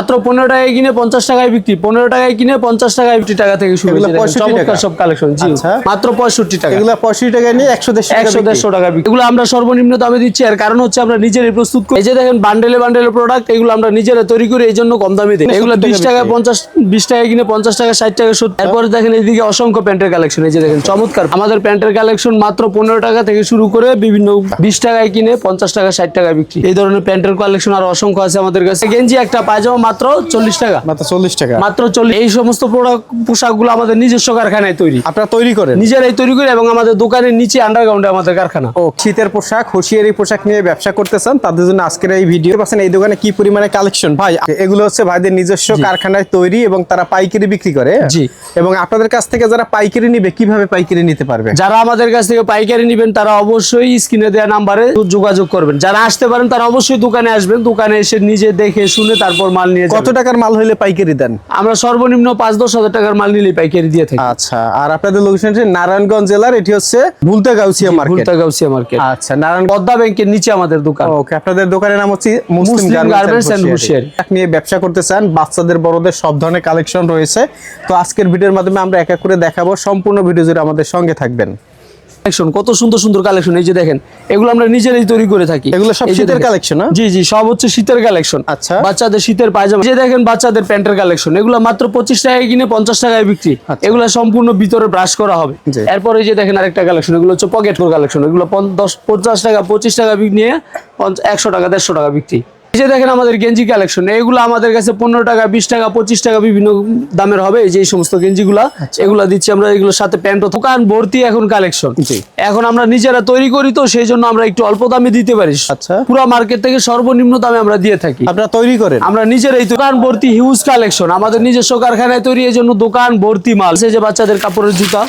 মাত্র পনেরো টাকায় কিনে পঞ্চাশ টাকায় বিক্রি পনেরো টাকায় কিনে পঞ্চাশ টাকায় বিক্রি টাকা থেকে শুরু এগুলো হয়েছে। দেখেন, 65 চমৎকার সব কালেকশন জি। আচ্ছা। মাত্র পঁয়ষট্টি টাকা। এগুলো পঁয়ষট্টি টাকায় নিয়ে একশো দেড়শো একশো দেড়শো টাকা বিক্রি। এগুলো আমরা সর্বনিম্ন দামে দিচ্ছি। আর কারণ হচ্ছে আমরা নিজেরাই প্রস্তুত করি। এই যে দেখেন বান্ডেলে বান্ডেলে প্রোডাক্ট এগুলো আমরা নিজেরা তৈরি করে এই জন্য কম দামে দিই। এগুলো বিশ টাকা টাকা পঞ্চাশ বিশ টাকা কিনে পঞ্চাশ টাকা ষাট টাকা সত্তর তারপরে দেখেন এইদিকে অসংখ্য প্যান্টের কালেকশন এই যে দেখেন চমৎকার। আমাদের প্যান্টের কালেকশন মাত্র পনেরো টাকা থেকে শুরু করে বিভিন্ন বিশ টাকায় কিনে পঞ্চাশ টাকা ষাট টাকা বিক্রি। এই ধরনের প্যান্টের কালেকশন আর অসংখ্য আছে আমাদের কাছে। গেঞ্জি একটা পায়জামা মাত্র চল্লিশ টাকা। মাত্র চল্লিশ টাকা। মাত্র চল্লিশ এই সমস্ত প্রোডাক্ট পোশাকগুলো আমাদের নিজস্ব কারখানায় তৈরি। আপনারা তৈরি করেন? নিজেরাই তৈরি করি এবং আমাদের দোকানের নিচে আন্ডারগ্রাউন্ডে আমাদের কারখানা। ও শীতের পোশাক হুঁশিয়ারি পোশাক নিয়ে ব্যবসা করতে চান তাদের জন্য আজকের এই ভিডিও পাচ্ছেন এই দোকানে কি পরিমাণে কালেকশন ভাই এগুলো হচ্ছে ভাইদের নিজস্ব কারখানায় তৈরি এবং তারা পাইকারি বিক্রি করে। জি। এবং আপনাদের কাছ থেকে যারা পাইকারি নিবে কীভাবে পাইকারি নিতে পারবে? যারা আমাদের কাছ থেকে পাইকারি নিবেন তারা অবশ্যই স্ক্রিনে দেওয়া নাম্বারে যোগাযোগ করবেন। যারা আসতে পারেন তারা অবশ্যই দোকানে আসবেন। দোকানে এসে নিজে দেখে শুনে তারপর মাল নিয়ে কত টাকার মাল হইলে পাইকারি দেন? আমরা সর্বনিম্ন পাঁচ দশ হাজার টাকার মাল নিলে পাইকারি দিয়ে থাকি। আচ্ছা আর আপনাদের লোকেশন নারায়ণগঞ্জ জেলার এটি হচ্ছে ভুলতা গাউসিয়া মার্কেট ভুলতা গাউসিয়া মার্কেট আচ্ছা নারায়ণ পদ্মা ব্যাংকের নিচে আমাদের দোকান। ওকে আপনাদের দোকানের নাম হচ্ছে মুসলিম গার্মেন্টস এন্ড হুঁশিয়ারি হুঁশিয়ারি। নিয়ে ব্যবসা করতে চান বাচ্চাদের বড়দের সব ধরনের কালেকশন রয়েছে। তো আজকের ভিডিওর মাধ্যমে আমরা এক এক করে দেখাবো সম্পূর্ণ ভিডিও জুড়ে আমাদের সঙ্গে থাকবেন। কালেকশন কত সুন্দর সুন্দর কালেকশন এই যে দেখেন এগুলো আমরা নিজেরাই তৈরি করে থাকি। এগুলো সব শীতের কালেকশন জি জি সব হচ্ছে শীতের কালেকশন আচ্ছা। বাচ্চাদের শীতের পায়জামা যে দেখেন বাচ্চাদের প্যান্টের কালেকশন এগুলো মাত্র পঁচিশ টাকায় কিনে পঞ্চাশ টাকায় বিক্রি। আচ্ছা। এগুলো সম্পূর্ণ ভিতরে ব্রাশ করা হবে। এরপরে যে দেখেন আরেকটা কালেকশন এগুলো হচ্ছে পকেট কালেকশন এগুলো দশ পঞ্চাশ টাকা পঁচিশ টাকা নিয়ে একশো টাকা দেড়শো টাকা বিক্রি। এই যে দেখেন আমাদের গেঞ্জি কালেকশন এগুলো আমাদের কাছে পনেরো টাকা বিশ টাকা পঁচিশ টাকা বিভিন্ন দামের হবে। এই যে সমস্ত গেঞ্জিগুলা এগুলো দিচ্ছি আমরা এগুলোর সাথে প্যান্ট দোকান ভর্তি এখন কালেকশন এখন আমরা নিজেরা তৈরি করি তো সেই জন্য আমরা একটু অল্প দামে দিতে পারি। আচ্ছা। পুরো মার্কেট থেকে সর্বনিম্ন দামে আমরা দিয়ে থাকি। আপনারা তৈরি করেন? আমরা নিজেরাই দোকান ভর্তি হিউজ কালেকশন আমাদের নিজস্ব কারখানায় তৈরি এই জন্য দোকান ভর্তি মাল। এই যে বাচ্চাদের কাপড়ের জুতা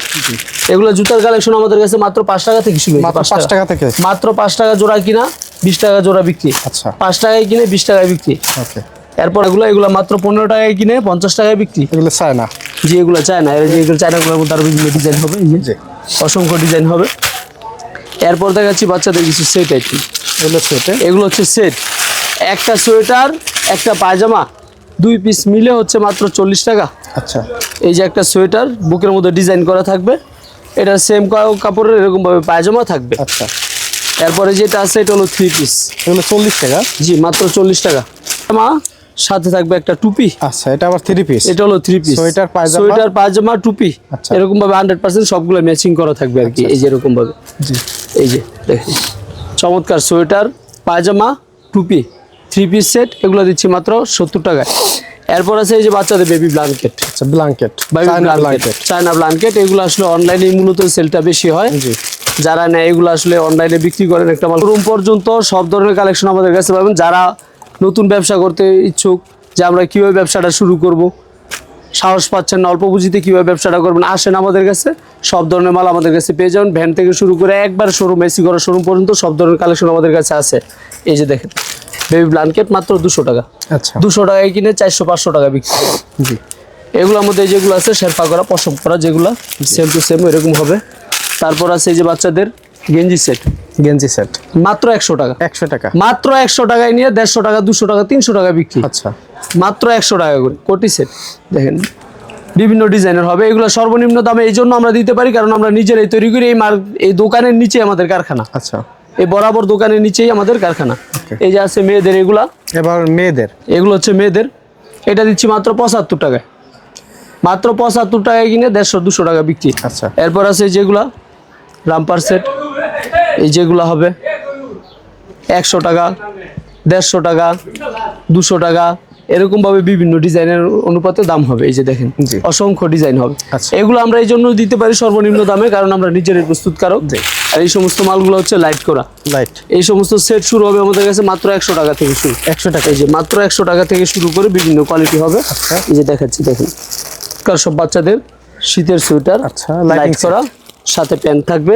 এগুলো জুতার কালেকশন আমাদের কাছে মাত্র পাঁচ টাকা থেকে শুরু মাত্র পাঁচ টাকা থেকে। মাত্র পাঁচ টাকা জোড়া কিনা। বিশ টাকা জোড়া বিক্রি। আচ্ছা। পাঁচ টাকায় কিনে বিশ টাকায় বিক্রি। ওকে। এরপর এগুলো এগুলো মাত্র পনেরো টাকায় কিনে পঞ্চাশ টাকায় বিক্রি। এগুলো চায় না। যে এগুলো চায় না। এগুলো চায়নাগুলোর মধ্যে আরও বিভিন্ন ডিজাইন হবে এই যে অসংখ্য ডিজাইন হবে। এরপর দেখাচ্ছি বাচ্চাদের কিছু সেট আইটেম এগুলো সেটে এগুলো হচ্ছে সেট একটা সোয়েটার একটা পায়জামা দুই পিস মিলে হচ্ছে মাত্র চল্লিশ টাকা। আচ্ছা। এই যে একটা সোয়েটার বুকের মধ্যে ডিজাইন করা থাকবে। এটা সেম কাপড়ের এরকমভাবে পায়জামা থাকবে। আচ্ছা। এরপরে যেটা আছে এটা হলো থ্রি পিস এগুলো চল্লিশ টাকা। জি মাত্র চল্লিশ টাকা। মা সাথে থাকবে একটা টুপি। আচ্ছা এটা আবার থ্রি পিস এটা হলো থ্রি পিস সোয়েটার, পায়জামা? সোয়েটার পায়জামা টুপি। আচ্ছা। এরকম ভাবে হান্ড্রেড পার্সেন্ট সবগুলো ম্যাচিং করা থাকবে আর কি এই যে এরকম ভাবে জি। এই যে দেখেন। চমৎকার সোয়েটার পায়জামা টুপি। থ্রি পিস সেট এগুলো দিচ্ছি মাত্র সত্তর টাকায়। এরপর আছে এই যে বাচ্চাদের বেবি ব্ল্যাঙ্কেট আচ্ছা blanket blanket blanket China blanket এগুলো আসলে অনলাইনে মূলত সেলটা বেশি হয়। জি। যারা নেয় এগুলো আসলে অনলাইনে বিক্রি করেন একটা মাল। রুম পর্যন্ত সব ধরনের কালেকশন আমাদের কাছে পাবেন। যারা নতুন ব্যবসা করতে ইচ্ছুক যে আমরা কীভাবে ব্যবসাটা শুরু করব সাহস পাচ্ছেন না অল্প পুঁজিতে কীভাবে ব্যবসাটা করবেন আসেন আমাদের কাছে। সব ধরনের মাল আমাদের কাছে পেয়ে যাবেন। ভ্যান থেকে শুরু করে একবার শোরুম এসি করা শোরুম পর্যন্ত সব ধরনের কালেকশন আমাদের কাছে আছে। এই যে দেখেন বেবি ব্ল্যাঙ্কেট মাত্র দুশো টাকা। আচ্ছা। দুশো টাকায় কিনে চারশো পাঁচশো টাকা বিক্রি জি। এগুলোর মধ্যে যেগুলো আছে শেরপা করা পশম করা যেগুলো সেম টু সেম এরকম হবে। তারপর আছে এই যে বাচ্চাদের গেঞ্জি সেট। গেঞ্জি সেট। মাত্র একশো টাকা। একশো টাকা। মাত্র একশো টাকায় নিয়ে দেড়শো টাকা দুশো টাকা তিনশো টাকা বিক্রি। আচ্ছা। মাত্র একশো টাকা করে কোটি সেট। দেখেন বিভিন্ন ডিজাইনের হবে। এগুলো সর্বনিম্ন দামে এই জন্য আমরা দিতে পারি কারণ আমরা নিজেরাই তৈরি করি এই মার এই দোকানের নিচে আমাদের কারখানা। আচ্ছা। এই বরাবর দোকানের নিচেই আমাদের কারখানা। এই যে আছে মেয়েদের এগুলা। এবার মেয়েদের। এগুলো হচ্ছে মেয়েদের। এটা দিচ্ছি মাত্র পঁচাত্তর টাকায়। মাত্র পঁচাত্তর টাকায় কিনে দেড়শো দুশো টাকা বিক্রি। আচ্ছা। এরপর আছে যেগুলা রামপার সেট। এই যেগুলো হবে একশো টাকা দেড়শো টাকা দুশো টাকা এরকম ভাবে বিভিন্ন ডিজাইনের অনুপাতে দাম হবে। এই যে দেখেন। অসংখ্য ডিজাইন হবে। আচ্ছা। এগুলো আমরা এই জন্য দিতে পারি সর্বনিম্ন দামে কারণ আমরা নিজেরাই প্রস্তুতকারক। আর এই সমস্ত মালগুলো হচ্ছে লাইট করা। লাইট এই সমস্ত সেট শুরু হবে আমাদের কাছে মাত্র একশো টাকা থেকে শুরু। একশো টাকা। এই যে মাত্র একশো টাকা থেকে শুরু করে বিভিন্ন কোয়ালিটি হবে। আচ্ছা। এই যে দেখাচ্ছি দেখুন। কার সব বাচ্চাদের শীতের সোয়েটার আচ্ছা, লাইট করা। সাথে প্যান্ট থাকবে।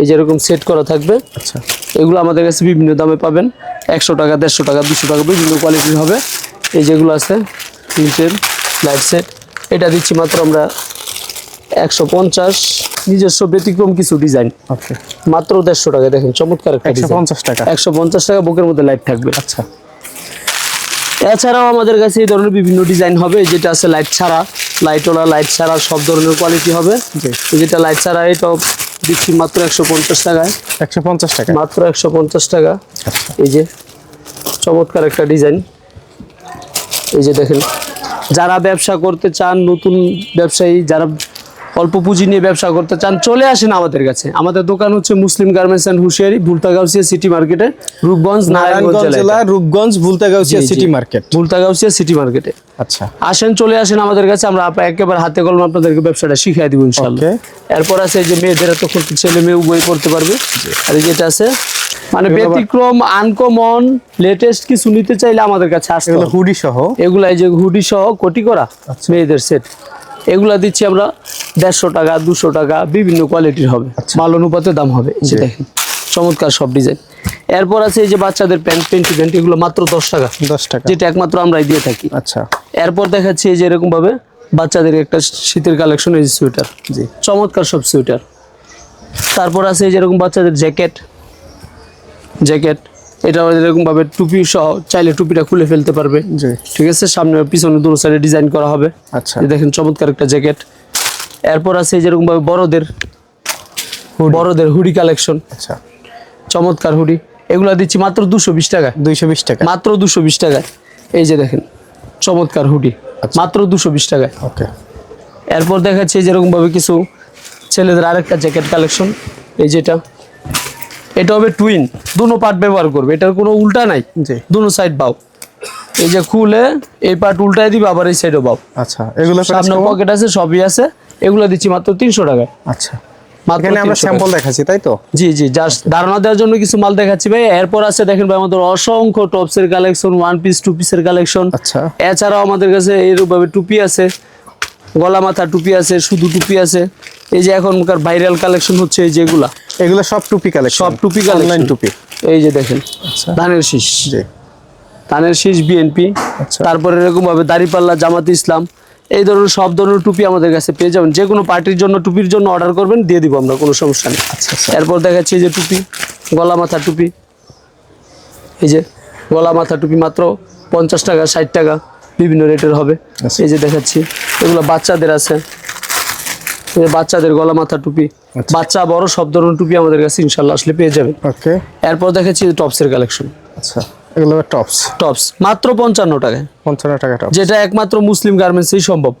এই যে এরকম সেট করা থাকবে। আচ্ছা। এগুলো আমাদের কাছে বিভিন্ন দামে পাবেন। একশো টাকা দেড়শো টাকা দুশো টাকা বিভিন্ন কোয়ালিটির হবে। এই যেগুলো আছে নিচের লাইট সেট এটা দিচ্ছি মাত্র আমরা একশো পঞ্চাশ। নিজস্ব ব্যতিক্রম কিছু ডিজাইন মাত্র দেড়শো টাকা। দেখেন চমৎকার একটা একশো ডিজাইন পঞ্চাশ টাকা। একশো পঞ্চাশ টাকা বুকের মধ্যে লাইট থাকবে। আচ্ছা। এছাড়াও আমাদের কাছে এই ধরনের বিভিন্ন ডিজাইন হবে যেটা আছে লাইট ছাড়া লাইটওয়ালা লাইট ছাড়া সব ধরনের কোয়ালিটি হবে। যেটা লাইট ছাড়া এটাও দিচ্ছি মাত্র একশো পঞ্চাশ টাকায়। একশো পঞ্চাশ টাকা মাত্র একশো পঞ্চাশ টাকা। এই যে চমৎকার একটা ডিজাইন এই যে দেখেন যারা ব্যবসা করতে চান নতুন ব্যবসায়ী যারা অল্প পুঁজি নিয়ে ব্যবসা করতে চান চলে আসেন আমাদের কাছে। আমাদের দোকান হচ্ছে মুসলিম গার্মেন্টস অ্যান্ড হুশিয়ারি ভুলতাগাউসিয়া সিটি মার্কেটে রূপগঞ্জ নারায়ণগঞ্জ জেলা Rupganj Bhulta Gausia. City market. Bhulta Gausia city মার্কেটে। আচ্ছা। আসেন চলে আসেন আমাদের কাছে আমরা একেবারে হাতে কলম আপনাদেরকে ব্যবসাটা শিখিয়ে দিব ইনশাল্লাহ Okay. এরপর আছে যে মেয়েদের তো ছেলে মেয়ে উভয় করতে পারবে। আর যেটা আছে মানে ব্যতিক্রম আনকমন লেটেস্ট কিছু নিতে চাইলে আমাদের কাছে আসতে। হুডি সহ এগুলা এই যে হুডি সহ কোটি করা আচ্ছা। মেয়েদের সেট এগুলা দিচ্ছি আমরা দেড়শো টাকা দুশো টাকা বিভিন্ন কোয়ালিটির হবে। আচ্ছা। মাল অনুপাতে দাম হবে যে দেখেন চমৎকার সব ডিজাইন এরপর আছে এই যে বাচ্চাদের প্যান্ট পেন্টি প্যান্ট এগুলো মাত্র দশ টাকা। দশ টাকা। যেটা একমাত্র আমরাই দিয়ে থাকি। আচ্ছা। এরপর দেখাচ্ছি এই যে এরকম ভাবে বাচ্চাদের একটা শীতের কালেকশন এই সোয়েটার জি। চমৎকার সব সোয়েটার তারপর আছে এই যেরকম বাচ্চাদের জ্যাকেট জ্যাকেট এটা এরকম ভাবে টুপি সহ চাইলে টুপিটা খুলে ফেলতে পারবে। ঠিক আছে? সামনে পিছনে দুটো সাইডে ডিজাইন করা হবে। আচ্ছা। এই দেখেন চমৎকার একটা জ্যাকেট এরপর আছে যেরকম ভাবে বড়দের বড়দের হুডি কালেকশন আচ্ছা। চমৎকার হুডি। এগুলা দিচ্ছি মাত্র দুশো বিশ টাকা দুইশো বিশ টাকা মাত্র দুশো বিশ টাকায়। এই যে দেখেন চমৎকার হুডি। মাত্র দুশো বিশ টাকায়। ওকে। এরপর দেখাচ্ছি যেরকম ভাবে কিছু ছেলেদের আরেকটা জ্যাকেট কালেকশন এই যেটা এটা হবে টুইন দুনো পার্ট ব্যবহার করবে। এটার কোনো উল্টা নাই দুনো সাইড বাও এই যে খুলে এই পার্ট উল্টাই দিবে আবার এই সাইডও বাও আচ্ছা এগুলো সামনে পকেট আছে সবই আছে। এগুলো দিচ্ছি মাত্র তিনশো টাকায়। আচ্ছা। আমরা 300 স্যাম্পল দেখাচ্ছি তাই তো? জি জি জাস্ট ধারণা দেওয়ার জন্য কিছু মাল দেখাচ্ছি ভাই। এরপর আছে দেখেন ভাই আমাদের অসংখ্য টপসের কালেকশন ওয়ান পিস টু পিসের কালেকশন আচ্ছা। এছাড়াও আমাদের কাছে টুপি আছে গলা মাথা টুপি আছে শুধু টুপি আছে। এই যে এখনকার ভাইরাল কালেকশন হচ্ছে এই যেগুলা। এগুলো সব টুপি কালেকশন সব টুপি অনলাইন কালেকশন টুপি। এই যে দেখেন আচ্ছা। ধানের শীষ। জি। ধানের শীষ বিএনপি আচ্ছা। তারপরে এরকম ভাবে দাড়িপাল্লা জামাত ইসলাম এই ধরনের সব ধরনের টুপি আমাদের কাছে পেয়ে যাবেন। যে কোনো পার্টির জন্য টুপির জন্য অর্ডার করবেন দিয়ে দিব আমরা কোনো সমস্যা নেই। আচ্ছা আচ্ছা। এরপর দেখাচ্ছি এই যে টুপি গলা মাথা টুপি। এই যে গলা মাথা টুপি মাত্র পঞ্চাশ টাকা ষাট টাকা বিভিন্ন রেটের হবে। এই যে দেখাচ্ছি এগুলো বাচ্চাদের আছে। বাচ্চাদের গলা মাথা টুপি। আচ্ছা। বাচ্চা বড় সব ধরনের টুপি আমাদের কাছে ইনশাল্লাহ আসলে পেয়ে যাবে। ওকে। এরপর দেখাচ্ছি টপসের কালেকশন। আচ্ছা এগুলো টপস। টপস। মাত্র পঞ্চান্ন টাকায়। পঞ্চান্ন টাকা যেটা একমাত্র মুসলিম গার্মেন্টসেই সম্ভব।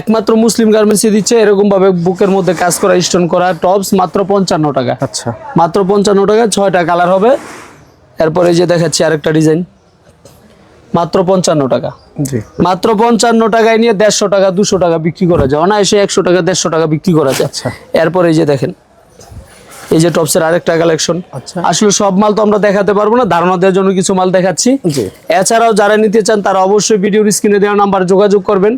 একমাত্র মুসলিম গার্মেন্টসই দিচ্ছে এরকম ভাবে বুকের মধ্যে কাজ করা স্টোন করা টপস মাত্র পঞ্চান্ন টাকা। আচ্ছা। মাত্র পঞ্চান্ন টাকা ছয়টা কালার হবে। এরপরে এই যে দেখাচ্ছি আরেকটা ডিজাইন। মাত্র পঞ্চান্ন টাকা। মাত্র পঞ্চান্ন টাকায় নিয়ে দেড়শো টাকা দুশো টাকা বিক্রি করা যায়। অনায়াসে একশো টাকা দেড়শো টাকা বিক্রি করা যায়। আচ্ছা। এরপরে এই যে দেখেন এই যে টপসের আরেকটা কালেকশন আচ্ছা। আসলে সব মাল তো আমরা দেখাতে পারব না ধারণা দেওয়ার জন্য কিছু মাল দেখাচ্ছি। এছাড়াও যারা নিতে চান তারা অবশ্যই ভিডিওর স্ক্রিনে দেওয়া নাম্বার যোগাযোগ করবেন।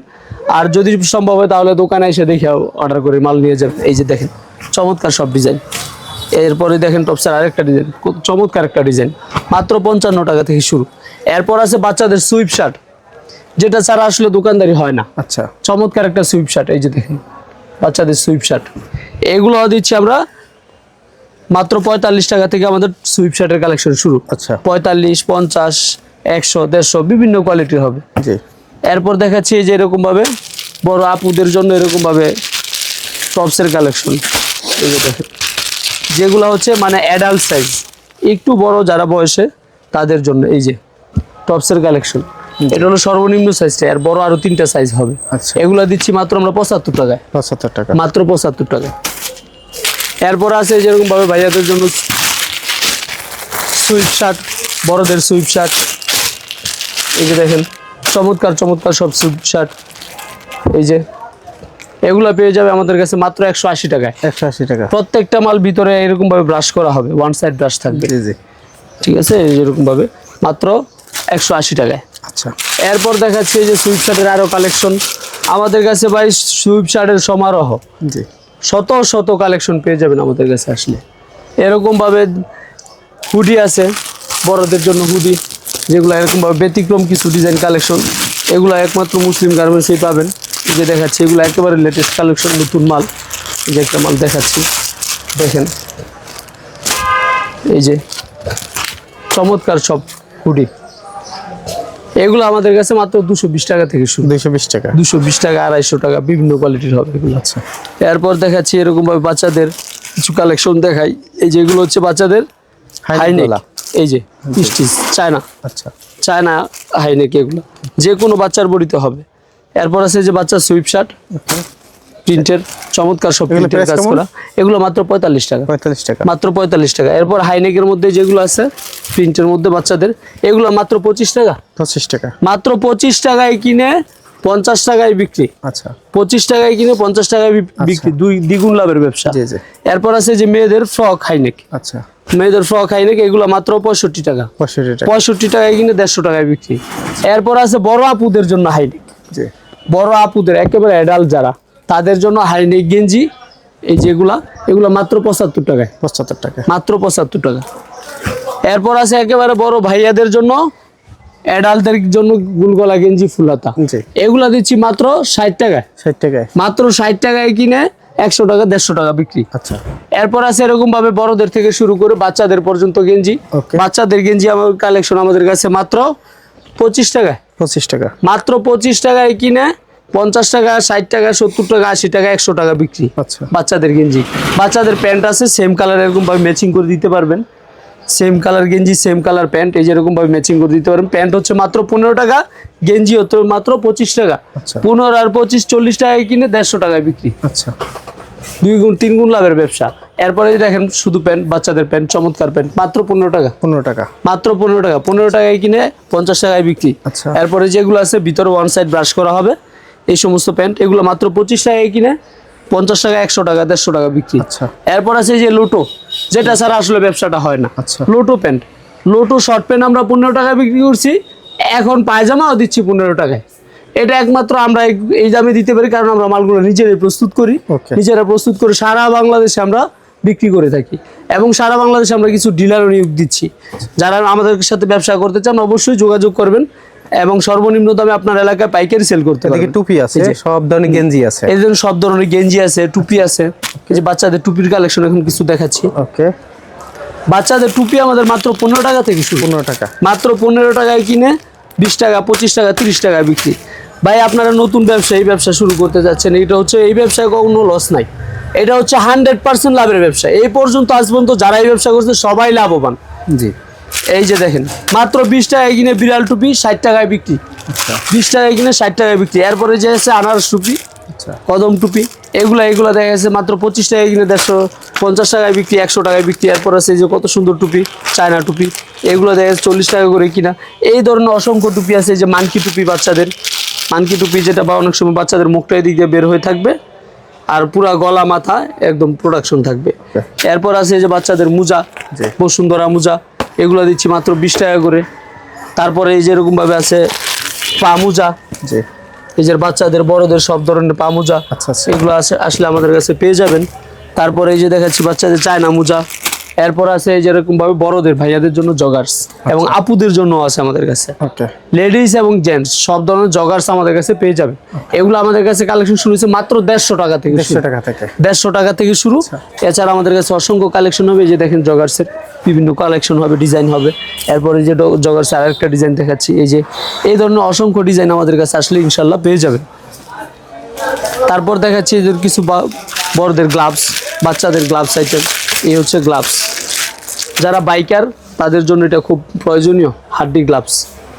আর যদি সম্ভব হয় তাহলে দোকানে এসে দেখে অর্ডার করে মাল নিয়ে যাবেন। এই যে দেখেন চমৎকার সব ডিজাইন এরপরে দেখেন টপসের আরেকটা ডিজাইন খুব চমৎকার একটা ডিজাইন মাত্র পঞ্চান্ন টাকা থেকে শুরু। এরপর আছে বাচ্চাদের সুইপ শার্ট যেটা ছাড়া আসলে দোকানদারি হয় না। আচ্ছা। চমৎকার একটা সুইপ শার্ট এই যে দেখেন বাচ্চাদের সুইপ শার্ট এগুলো দিচ্ছি আমরা মাত্র পঁয়তাল্লিশ টাকা থেকে আমাদের সুইপ শার্টের কালেকশন শুরু। আচ্ছা। পঁয়তাল্লিশ পঞ্চাশ একশো দেড়শো বিভিন্ন কোয়ালিটির হবে। জি। এরপর দেখাচ্ছি এই যে এরকমভাবে বড় আপুদের জন্য এরকমভাবে টপসের কালেকশন এই যে দেখেন। যেগুলো হচ্ছে মানে অ্যাডাল্ট সাইজ একটু বড় যারা বয়সে তাদের জন্য এই যে টপসের কালেকশন এটা হলো সর্বনিম্ন সাইজটা আর বড় আরও তিনটা সাইজ হবে। আচ্ছা। এগুলো দিচ্ছি মাত্র আমরা পঁচাত্তর টাকায়। পঁচাত্তর টাকা। মাত্র পঁচাত্তর টাকা এরপর আছে যেরকম ভাবে ভাইয়াদের জন্য সুইপ শার্ট বড়দের সুইপ শার্ট এই যে দেখেন চমৎকার চমৎকার সব সুইপ শার্ট এই যে এগুলো পেয়ে যাবে আমাদের কাছে মাত্র একশো আশি টাকায়। একশো আশি টাকা। প্রত্যেকটা মাল ভিতরে এরকম ভাবে ব্রাশ করা হবে ওয়ান সাইড ব্রাশ থাকবে। ঠিক আছে? এরকম ভাবে মাত্র একশো আশি টাকায়। আচ্ছা। এরপর দেখাচ্ছি যে সুইপ শার্টের আরও কালেকশন আমাদের কাছে ভাই সুইপ শার্টের সমারোহ। জি। শত শত কালেকশন পেয়ে যাবেন আমাদের কাছে আসলে। এরকমভাবে হুডি আছে বড়দের জন্য হুডি যেগুলো এরকমভাবে ব্যতিক্রম কিছু ডিজাইন কালেকশন এগুলো একমাত্র মুসলিম গার্মেন্টসেই পাবেন। যে দেখাচ্ছি এগুলো একেবারে লেটেস্ট কালেকশন নতুন মাল। যে একটা মাল দেখাচ্ছি দেখেন। এই যে চমৎকার সব হুডি এগুলো আমাদের কাছে মাত্র দুশো বিশ টাকা থেকে শুরু। দুইশো বিশ টাকা। দুশো বিশ টাকা আড়াইশো টাকা বিভিন্ন কোয়ালিটির হবে এগুলো। আচ্ছা। এরপর দেখাচ্ছি এরকমভাবে বাচ্চাদের কিছু কালেকশন দেখাই। এই যেগুলো হচ্ছে বাচ্চাদের হাইনেক। এই যে চায়না। আচ্ছা। চায়না হাইনেক এগুলো। যে কোনো বাচ্চার বডিতে হবে। এরপর আছে যে বাচ্চা সুইপ শার্ট প্রিন্টের চমৎকার সব প্রিন্টের কাজ করা এগুলো মাত্র পঁয়তাল্লিশ টাকা। পঁয়তাল্লিশ টাকা। মাত্র পঁয়তাল্লিশ টাকা। এরপর হাইনেকের মধ্যে যেগুলো আছে প্রিন্টের মধ্যে বাচ্চাদের এগুলো মাত্র পঁচিশ টাকা। পঁচিশ টাকা। মাত্র পঁচিশ টাকায় কিনে পঞ্চাশ টাকায় বিক্রি। আচ্ছা। পঁচিশ টাকায় কিনে পঞ্চাশ টাকায় বিক্রি। দুই দ্বিগুণ লাভের ব্যবসা। এরপর আছে যে মেয়েদের ফ্রক হাইনেক আচ্ছা। মেয়েদের ফ্রক হাইনেক এগুলো মাত্র পঁয়ষট্টি টাকা। পঁয়ষট্টি টাকা। পঁয়ষট্টি টাকায় কিনে দেড়শো টাকায় বিক্রি। এরপর আছে বড় আপুদের জন্য হাইনেক জি। বড় আপুদের একেবারে অ্যাডাল্ট যারা তাদের জন্য হাইনেক গেঞ্জি এই যেগুলা এগুলো মাত্র পঁচাত্তর টাকায়। পঁচাত্তর টাকা। মাত্র পঁচাত্তর টাকা। এরপর আছে একেবারে বড় ভাইয়াদের জন্য অ্যাডাল্টদের জন্য গুলগলা গেঞ্জি ফুলাতা। এগুলা দিচ্ছি মাত্র ষাট টাকায়। ষাট টাকায়। মাত্র ষাট টাকায় কিনে একশো টাকা দেড়শো টাকা বিক্রি। আচ্ছা। এরপর আছে এরকম ভাবে বড়দের থেকে শুরু করে বাচ্চাদের পর্যন্ত গেঞ্জি। বাচ্চাদের গেঞ্জি আমার কালেকশন আমাদের কাছে মাত্র পঁচিশ টাকায়। পঁচিশ টাকা। মাত্র পঁচিশ টাকায় কিনে পঞ্চাশ টাকা ষাট টাকা সত্তর টাকা আশি টাকা একশো টাকা বিক্রি। আচ্ছা। বাচ্চাদের গেঞ্জি। বাচ্চাদের প্যান্ট আছে সেম কালার এরকম ভাবে ম্যাচিং করে দিতে পারবেন। সেম কালার গেঞ্জি সেম কালার প্যান্ট এই যেরকম ভাবে ম্যাচিং করে দিতে পারবেন। প্যান্ট হচ্ছে মাত্র পনেরো টাকা গেঞ্জি হচ্ছে মাত্র পঁচিশ টাকা। আচ্ছা। পনেরো আর পঁচিশ চল্লিশ টাকায় কিনে দেড়শো টাকায় বিক্রি। আচ্ছা। দুই গুণ তিন গুণ লাভের ব্যবসা। এরপরে দেখেন শুধু প্যান্ট বাচ্চাদের প্যান্ট চমৎকার প্যান্ট। মাত্র পনেরো টাকা। পনেরো টাকা। মাত্র পনেরো টাকা। পনেরো টাকায় কিনে পঞ্চাশ টাকায় বিক্রি। আচ্ছা। এরপরে যেগুলো আছে ভিতরে ওয়ান সাইড ব্রাশ করা হবে। এই সমস্ত প্যান্ট এগুলো মাত্র পঁচিশ টাকায় কিনে পঞ্চাশ টাকা একশো টাকা দেড়শো টাকা বিক্রি। আচ্ছা। এরপর আছে যে লোটো। যেটা ছাড়া আসলে ব্যবসাটা হয় না। আচ্ছা। Lotto pant. Lotto short pant আমরা পনেরো টাকায় বিক্রি করছি। এখন পায়জামাও দিচ্ছি পনেরো টাকায়। এটা একমাত্র আমরা এই- দামে দিতে পারি কারণ আমরা মালগুলো নিজেরাই প্রস্তুত করি। নিজেরা প্রস্তুত করে সারা বাংলাদেশে আমরা বিক্রি করে থাকি। এবং সারা বাংলাদেশে আমরা কিছু ডিলারও নিয়োগ দিচ্ছি। যারা আমাদের সাথে ব্যবসা করতে চান অবশ্যই যোগাযোগ করবেন এবং সর্বনিম্ন দামে আপনার এলাকায় পাইকারি সেল করতে পারবেন। টুপি আছে সব ধরনের গেঞ্জি আছে। এই জন্য সব ধরনের গেঞ্জি আছে টুপি আছে। এই যে বাচ্চাদের টুপির কালেকশন এখন কিছু দেখাচ্ছি। ওকে বাচ্চাদের টুপি আমাদের মাত্র পনেরো টাকা থেকে শুরু। পনেরো টাকা। মাত্র পনেরো টাকায় কিনে বিশ টাকা পঁচিশ টাকা তিরিশ টাকা বিক্রি। ভাই আপনারা নতুন ব্যবসা এই ব্যবসা শুরু করতে যাচ্ছেন। এটা হচ্ছে এই ব্যবসায় কখনো লস নাই। এটা হচ্ছে হান্ড্রেড পার্সেন্ট লাভের ব্যবসা। এই পর্যন্ত আজ পর্যন্ত যারা এই ব্যবসা করছে সবাই লাভবান। জি। এই যে দেখেন মাত্র বিশ টাকায় কিনে বিড়াল টুপি ষাট টাকায় বিক্রি। আচ্ছা। বিশ টাকায় কিনে ষাট টাকায় বিক্রি। এরপরে যে আছে আনারস টুপি আচ্ছা। কদম টুপি এগুলা এগুলা দেখা যাচ্ছে মাত্র পঁচিশ টাকায় কিনে দেড়শো পঞ্চাশ টাকায় বিক্রি একশো টাকায় বিক্রি। এরপর আছে এই যে কত সুন্দর টুপি চায়না টুপি। এগুলো দেখা যাচ্ছে চল্লিশ টাকা করে কিনা। এই ধরনের অসংখ্য টুপি আছে এই যে মানকি টুপি বাচ্চাদের। মানকি টুপি যেটা বা অনেক সময় বাচ্চাদের মুখটা এদিক দিয়ে বের হয়ে থাকবে আর পুরা গলা মাথা একদম প্রোডাকশন থাকবে এরপর আছে এই যে বাচ্চাদের মোজা। বসুন্ধরা মোজা এগুলো দিচ্ছি মাত্র বিশ টাকা করে তারপরে এই যে এরকমভাবে আছে পা মোজা এই যে বাচ্চাদের বড়দের সব ধরনের পা মোজা আচ্ছা, আচ্ছা। এগুলো আছে আসলে আমাদের কাছে পেয়ে যাবেন তারপরে এই যে দেখাচ্ছি বাচ্চাদের চায়না মোজা এরপর আছে যেরকম ভাবে বড়দের ভাইয়াদের জন্য জগার্স এবং আচ্ছা। আপুদের জন্য আছে আমাদের কাছে। লেডিস এবং জেন্টস সব ধরনের জগার্স আমাদের কাছে পেয়ে যাবে। এগুলো আমাদের কাছে কালেকশন শুরু হয়েছে মাত্র দেড়শো টাকা থেকে দেড়শো টাকা থেকে। শুরু। আচ্ছা। এছাড়া আমাদের কাছে অসংখ্য কালেকশন হবে যে দেখেন জগার্সের বিভিন্ন কালেকশন হবে ডিজাইন হবে। এরপরে যে জগার্সের আরেকটা ডিজাইন দেখাচ্ছি এই যে এই ধরনের অসংখ্য ডিজাইন আমাদের কাছে আসলে ইনশাল্লাহ পেয়ে যাবে। তারপর দেখাচ্ছি এদের কিছু বা- বড়দের গ্লাভস বাচ্চাদের গ্লাভস আইটেম এই হচ্ছে গ্লাভস যারা বাইকার তাদের জন্য এটা খুব প্রয়োজনীয় হাড্ডি গ্লাভস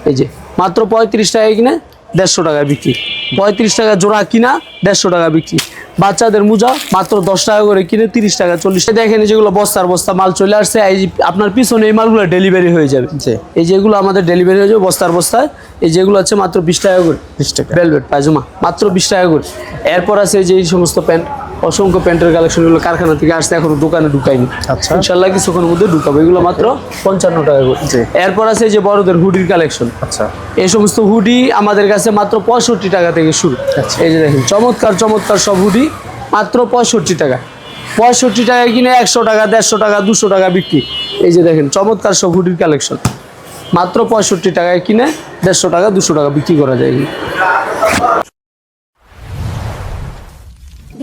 এই যে মাত্র পঁয়ত্রিশ টাকায় কিনে দেড়শো টাকায় বিক্রি। পঁয়ত্রিশ টাকা জোড়া কিনা দেড়শো টাকা বিক্রি। বাচ্চাদের মোজা মাত্র দশ টাকা করে কিনে তিরিশ টাকা চল্লিশ টাকা। দেখেন এই যেগুলো বস্তার বস্তা মাল চলে আসছে এই আপনার পিছনে এই মালগুলো ডেলিভারি হয়ে যাবে। এই যেগুলো আমাদের ডেলিভারি হয়ে যাবে বস্তার বস্তায় এই যেগুলো আছে মাত্র বিশ টাকা করে। বিশ টাকা। ভেলভেট পায়জামা মাত্র বিশ টাকা করে। এরপর আছে এই যে এই সমস্ত প্যান্ট অসংখ্য প্যান্টের কালেকশনগুলো কারখানা থেকে আসতে এখনও দোকানে ঢুকাইনি আচ্ছা। ইনশাল্লাহ কিছুক্ষণের মধ্যে ঢুকাবো। এগুলো মাত্র পঞ্চান্ন টাকা করে। এরপর আছে যে বড়দের হুডির কালেকশন আচ্ছা। এই সমস্ত হুডি আমাদের কাছে মাত্র পঁয়ষট্টি টাকা থেকে শুরু। আচ্ছা। এই যে দেখেন চমৎকার চমৎকার সব হুডি মাত্র পঁয়ষট্টি টাকা। পঁয়ষট্টি টাকায় কিনে একশো টাকা দেড়শো টাকা দুশো টাকা বিক্রি। এই যে দেখেন চমৎকার সব হুডির কালেকশন মাত্র পঁয়ষট্টি টাকায় কিনে দেড়শো টাকা দুশো টাকা বিক্রি করা যায়।